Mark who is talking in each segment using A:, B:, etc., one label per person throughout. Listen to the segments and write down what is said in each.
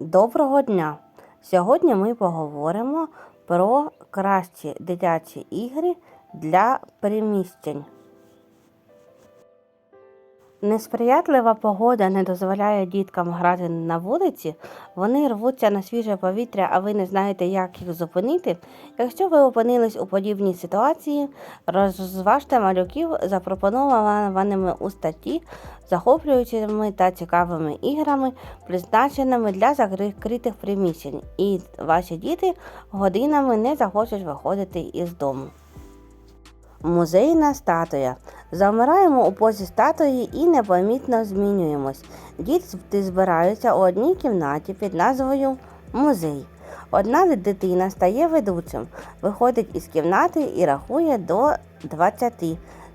A: Доброго дня! Сьогодні ми поговоримо про кращі дитячі ігри для переміщень. Несприятлива погода не дозволяє діткам грати на вулиці, вони рвуться на свіже повітря, а ви не знаєте, як їх зупинити. Якщо ви опинились у подібній ситуації, розважте малюків запропонованими у статті захоплюючими та цікавими іграми, призначеними для закритих приміщень, і ваші діти годинами не захочуть виходити із дому. Музейна статуя. Завмираємо у позі статуї і непомітно змінюємось. Діти збираються у одній кімнаті під назвою Музей. Одна дитина стає ведучим, виходить із кімнати і рахує до 20,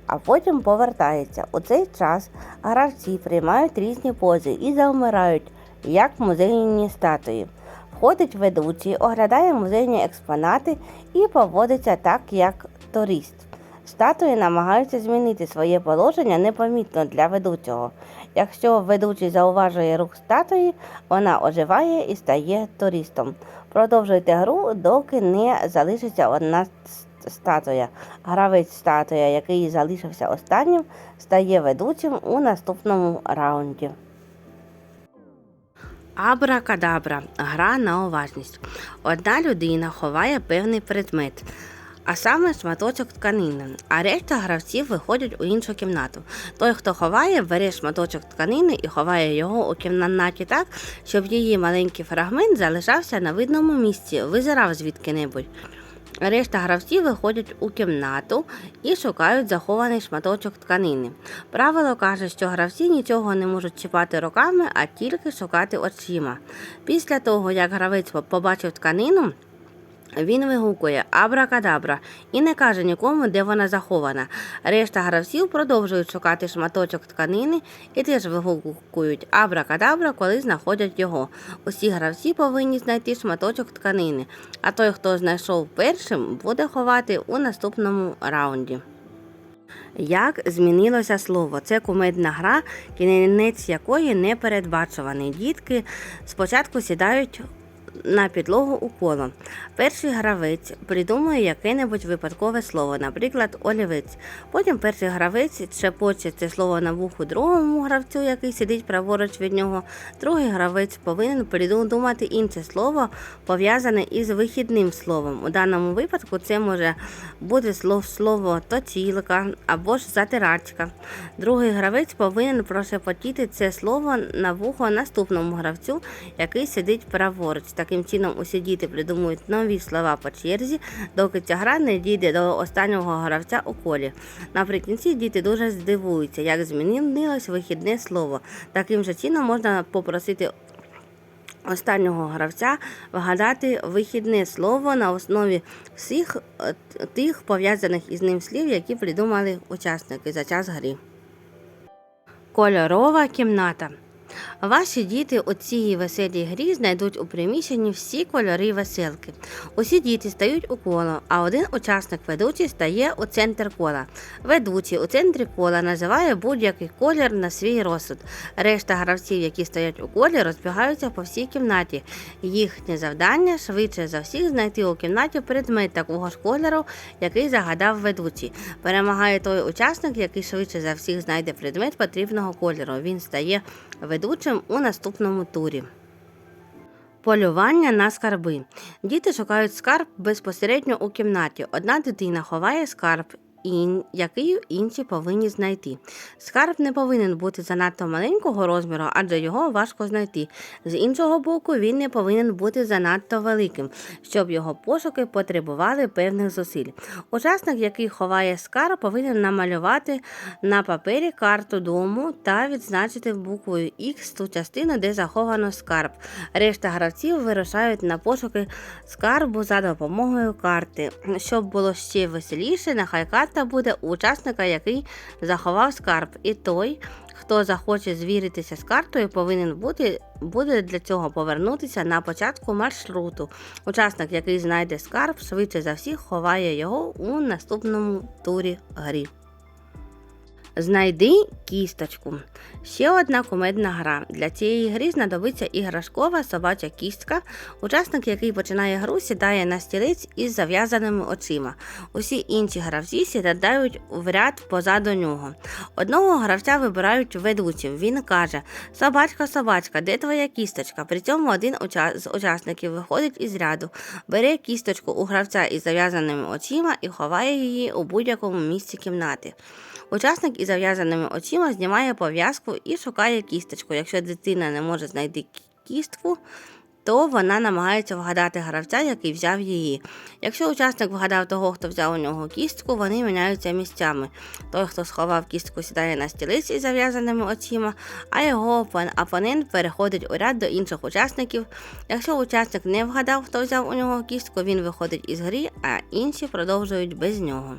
A: а потім повертається. У цей час гравці приймають різні пози і завмирають, як музейні статуї. Входить ведучий, оглядає музейні експонати і поводиться так, як турист. Статуї намагаються змінити своє положення непомітно для ведучого. Якщо ведучий зауважує рух статуї, вона оживає і стає туристом. Продовжуйте гру, доки не залишиться одна статуя. Гравець статуя, який залишився останнім, стає ведучим у наступному раунді. Абракадабра гра на уважність. Одна людина ховає певний предмет, а саме шматочок тканини, а решта гравців виходять у іншу кімнату. Той, хто ховає, бере шматочок тканини і ховає його у кімнаті так, щоб її маленький фрагмент залишався на видному місці, визирав звідки-небудь. Решта гравців виходять у кімнату і шукають захований шматочок тканини. Правило каже, що гравці нічого не можуть чіпати руками, а тільки шукати очима. Після того, як гравець побачив тканину, він вигукує абракадабра і не каже нікому, де вона захована. Решта гравців продовжують шукати шматочок тканини і теж вигукують абракадабра, коли знаходять його. Усі гравці повинні знайти шматочок тканини, а той, хто знайшов першим, буде ховати у наступному раунді. Як змінилося слово? Це кумедна гра, кінець якої не передбачуваний. Дітки спочатку сідають на підлогу у коло. Перший гравець придумує яке-небудь випадкове слово, наприклад, олівець. Потім перший гравець шепоче це слово на вуху другому гравцю, який сидить праворуч від нього. Другий гравець повинен придумати інше слово, пов'язане із вихідним словом. У даному випадку це може бути слово точілка або ж затирачка. Другий гравець повинен прошепотіти це слово на вухо наступному гравцю, який сидить праворуч. Таким чином усі діти придумують нові слова по черзі, доки ця гра не дійде до останнього гравця у колі. Наприкінці діти дуже здивуються, як змінилось вихідне слово. Таким же чином можна попросити останнього гравця вгадати вихідне слово на основі всіх е, тих пов'язаних із ним слів, які придумали учасники за час гри. Кольорова кімната. Ваші діти у цій веселій грі знайдуть у приміщенні всі кольори веселки. Усі діти стають у коло, а один учасник ведучий стає у центр кола. Ведучий у центрі кола називає будь-який колір на свій розсуд. Решта гравців, які стоять у колі, розбігаються по всій кімнаті. Їхнє завдання швидше за всіх знайти у кімнаті предмет такого ж кольору, який загадав ведучий. Перемагає той учасник, який швидше за всіх знайде предмет потрібного кольору. Він стає ведучим у наступному турі. Полювання на скарби. Діти шукають скарб безпосередньо у кімнаті. Одна дитина ховає скарб, ін- який інші повинні знайти. Скарб не повинен бути занадто маленького розміру, адже його важко знайти. З іншого боку, він не повинен бути занадто великим, щоб його пошуки потребували певних зусиль. Учасник, який ховає скарб, повинен намалювати на папері карту дому та відзначити буквою X ту частину, де заховано скарб. Решта гравців вирушають на пошуки скарбу за допомогою карти. Щоб було ще веселіше, нехай карта буде у учасника, який заховав скарб, і той, хто захоче звіритися з картою, повинен бути буде для цього повернутися на початку маршруту. Учасник, який знайде скарб, швидше за всіх ховає його у наступному турі грі. Знайди кісточку. Ще одна кумедна гра. Для цієї гри знадобиться іграшкова собача кістка, учасник, який починає гру, сідає на стілець із зав'язаними очима. Усі інші гравці сідають в ряд позаду нього. Одного гравця вибирають ведучим. Він каже: Собачка, собачка, де твоя кісточка? При цьому один з учасників виходить із ряду, бере кісточку у гравця із зав'язаними очима і ховає її у будь-якому місці кімнати. Учасник із зав'язаними очима знімає пов'язку і шукає кісточку. Якщо дитина не може знайти кістку, то вона намагається вгадати гравця, який взяв її. Якщо учасник вгадав того, хто взяв у нього кістку, вони міняються місцями. Той, хто сховав кістку, сідає на стілиці із зав'язаними очима, а його опонент переходить у ряд до інших учасників. Якщо учасник не вгадав, хто взяв у нього кістку, він виходить із гри, а інші продовжують без нього.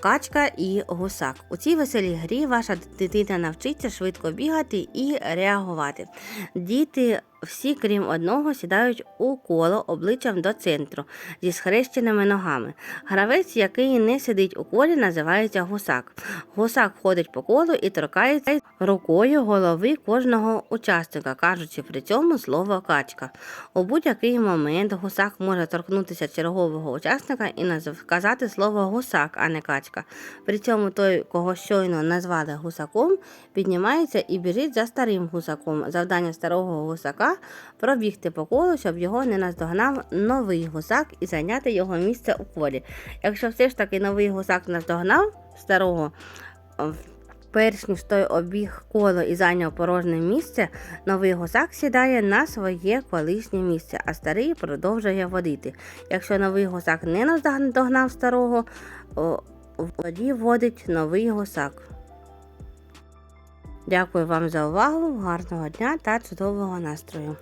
A: Качка і гусак. У цій веселій грі ваша дитина навчиться швидко бігати і реагувати. Діти всі, крім одного, сідають у коло обличчям до центру зі схрещеними ногами. Гравець, який не сидить у колі, називається гусак. Гусак ходить по колу і торкається рукою голови кожного учасника, кажучи при цьому слово качка. У будь-який момент гусак може торкнутися чергового учасника і сказати слово гусак, а не качка. При цьому той, кого щойно назвали гусаком, піднімається і біжить за старим гусаком. Завдання старого гусака пробігти по колу, щоб його не наздогнав новий гусак і зайняти його місце у колі. Якщо все ж таки новий гусак наздогнав старого, перш ніж той обіг коло і зайняв порожнє місце, новий гусак сідає на своє колишнє місце, а старий продовжує водити. Якщо новий гусак не наздогнав старого, о, тоді водить новий гусак. Дякую вам за увагу, гарного дня та чудового настрою.